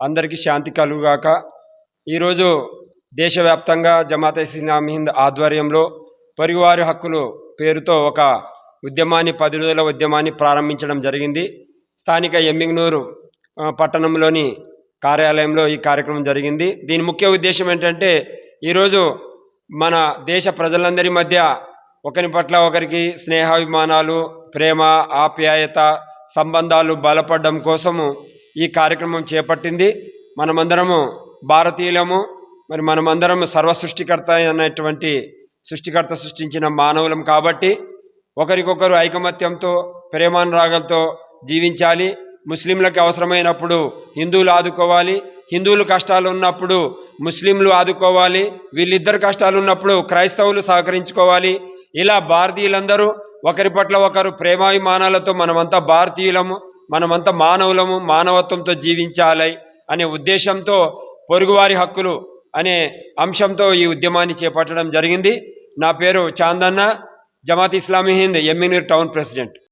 అందరికీ శాంతి కలుగుగాక. ఈరోజు దేశవ్యాప్తంగా జమాత్ ఇస్లామీ హింద్ ఆధ్వర్యంలో పొరుగువారి హక్కులు పేరుతో ఒక ఉద్యమాన్ని పది రోజుల ఉద్యమాన్ని ప్రారంభించడం జరిగింది. స్థానిక ఎమ్మింగ్నూరు పట్టణంలోని కార్యాలయంలో ఈ కార్యక్రమం జరిగింది. దీని ముఖ్య ఉద్దేశం ఏంటంటే ఈరోజు మన దేశ ప్రజలందరి మధ్య ఒకరి పట్ల ఒకరికి స్నేహాభిమానాలు ప్రేమ ఆప్యాయత సంబంధాలు బలపడడం కోసము ఈ కార్యక్రమం చేపట్టింది. మనమందరము భారతీయులము మరి మనమందరం సర్వ సృష్టికర్త అనేటువంటి సృష్టికర్త సృష్టించిన మానవులం కాబట్టి ఒకరికొకరు ఐకమత్యంతో ప్రేమానురాగంతో జీవించాలి. ముస్లింలకు అవసరమైనప్పుడు హిందువులు ఆదుకోవాలి. హిందువులు కష్టాలు ఉన్నప్పుడు ముస్లింలు ఆదుకోవాలి. వీళ్ళిద్దరు కష్టాలు ఉన్నప్పుడు క్రైస్తవులు సహకరించుకోవాలి. ఇలా భారతీయులందరూ ఒకరి పట్ల ఒకరు ప్రేమాభిమానాలతో మనమంతా భారతీయులము. మనమంతా మానవులము మానవత్వంతో జీవించాలి అనే ఉద్దేశంతో పొరుగువారి హక్కులు అనే అంశంతో ఈ ఉద్యమాన్ని చేపట్టడం జరిగింది. నా పేరు చాందన్న జమాత్ ఇస్లామీ హింద్ ఎమ్మినూర్ టౌన్ ప్రెసిడెంట్.